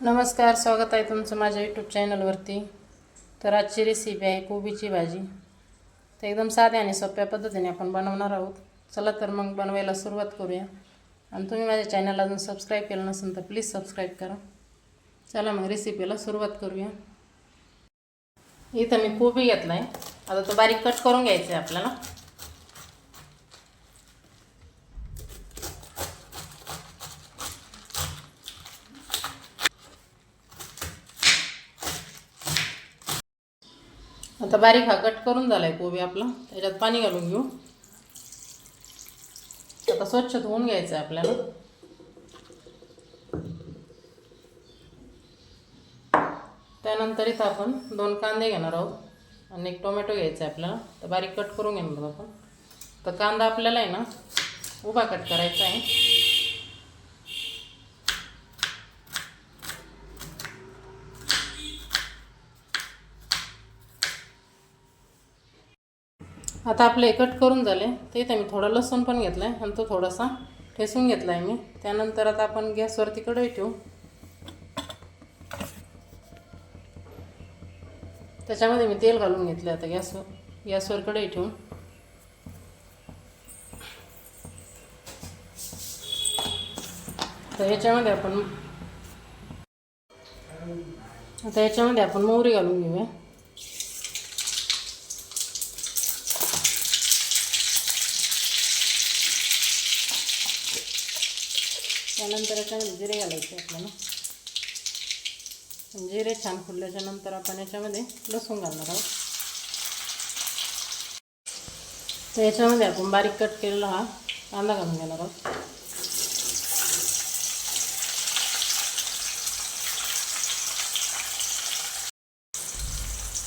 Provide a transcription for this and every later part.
नमस्कार स्वागत आहे तुमचं माझ्या यूट्यूब चॅनलवरती तर आजची रेसिपी आहे कोबीची भाजी. तर एकदम साध्या आणि सोप्या पद्धतीने आपण बनवणार आहोत. चला तर मग बनवायला सुरुवात करूया. आणि तुम्ही माझ्या चॅनलला अजून सबस्क्राईब केलं नसेल तर प्लीज सबस्क्राईब करा. चला मग रेसिपीला सुरुवात करूया. इथं मी कोबी घेतला आहे आता तो बारीक कट करून घ्यायचा आहे आपल्याला. आता बारीक हा कट करून झाला आहे कोबी आपला. त्याच्यात पाणी घालून घेऊ. आता स्वच्छ धुवून घ्यायचं आहे आपल्याला. त्यानंतर इथं आपण दोन कांदे घेणार आहोत आणि एक टोमॅटो घ्यायचा आहे आपल्याला. तर बारीक कट करून घेणार आहोत आपण. तर कांदा आपल्याला आहे ना उभा कट करायचा आहे. आता आपले कट करून झाले. ते इथे मी थोडं लसूण पण घेतलं आहे आणि तो थोडासा ठेसून घेतला आहे मी. त्यानंतर आता आपण गॅसवरती कढई ठेवू. त्याच्यामध्ये मी तेल घालून घेतलं आता गॅसवर गॅसवर कढई ठेवून तर याच्यामध्ये आपण आता याच्यामध्ये आपण मोहरी घालून घेऊया. त्यानंतर याच्यामध्ये जिरे घालायचे आपल्याला. जिरे छान फुलल्याच्या नंतर आपण याच्यामध्ये लसूण घालणार आहोत. तर याच्यामध्ये आपण बारीक कट केलेला हा कांदा घालून घेणार आहोत.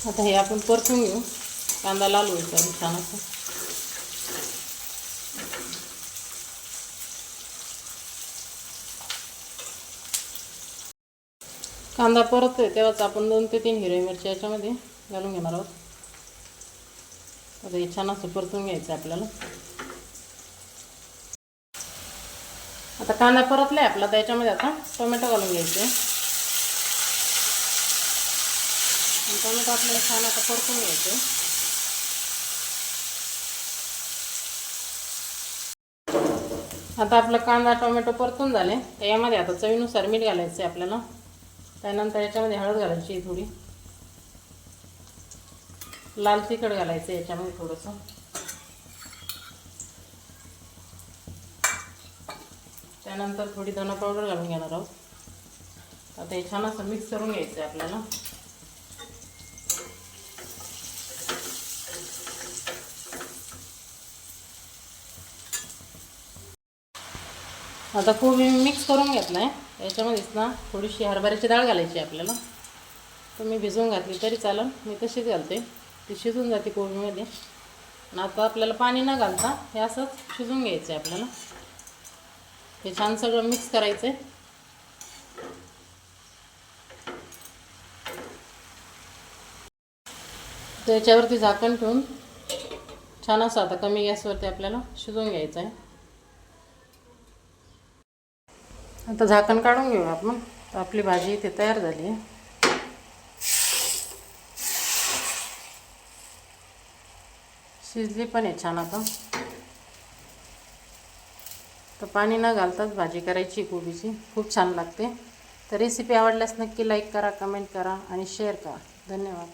आता हे आपण परतून घेऊ. कांदा लाल होईल छान असं. कांदा परततोय तेव्हाच आपण दोन ते तीन हिरवी मिरची याच्यामध्ये घालून घेणार आहोत. आता हे छान असं परतून घ्यायचं आपल्याला. आता कांदा परतला आहे आपला त्याच्यामध्ये आता टोमॅटो घालून घ्यायचे. टोमॅटो आपल्याला छान आता परतून घ्यायचे. आता आपला कांदा टोमॅटो परतून झाले. तर यामध्ये आता चवीनुसार मीठ घालायचं आहे आपल्याला. त्यानंतर याच्यामध्ये हळद घालायची आहे थोडी. लाल तिखट घालायचं याच्यामध्ये थोडंसं. त्यानंतर थोडी धना पावडर घालून घेणार आहोत. आता हे छान असं मिक्स करून घ्यायचं आहे आपल्याला. आता कोबी मी मिक्स करून घेतला आहे याच्यामध्येच ना थोडीशी हरभऱ्याची डाळ घालायची आहे आपल्याला. तुम्ही भिजवून घातली तरी चालेल. मी तशीच घालते. ती शिजून जाते कोबीमध्ये. आणि आता आपल्याला पाणी न घालता हे असंच शिजून घ्यायचं आहे आपल्याला. हे छान सगळं मिक्स करायचं आहे त्याच्यावरती झाकण ठेवून छान असं आता कमी गॅसवरती आपल्याला शिजवून घ्यायचं आहे आता झाकण काढून घेऊ आपण. तर आपली भाजी इथे तयार झाली आहे. शिजली पण आहे छान आता. तर पाणी न घालताच भाजी करायची कोबीची. खूप छान लागते. तर रेसिपी आवडल्यास नक्की लाईक करा कमेंट करा आणि शेअर करा. धन्यवाद.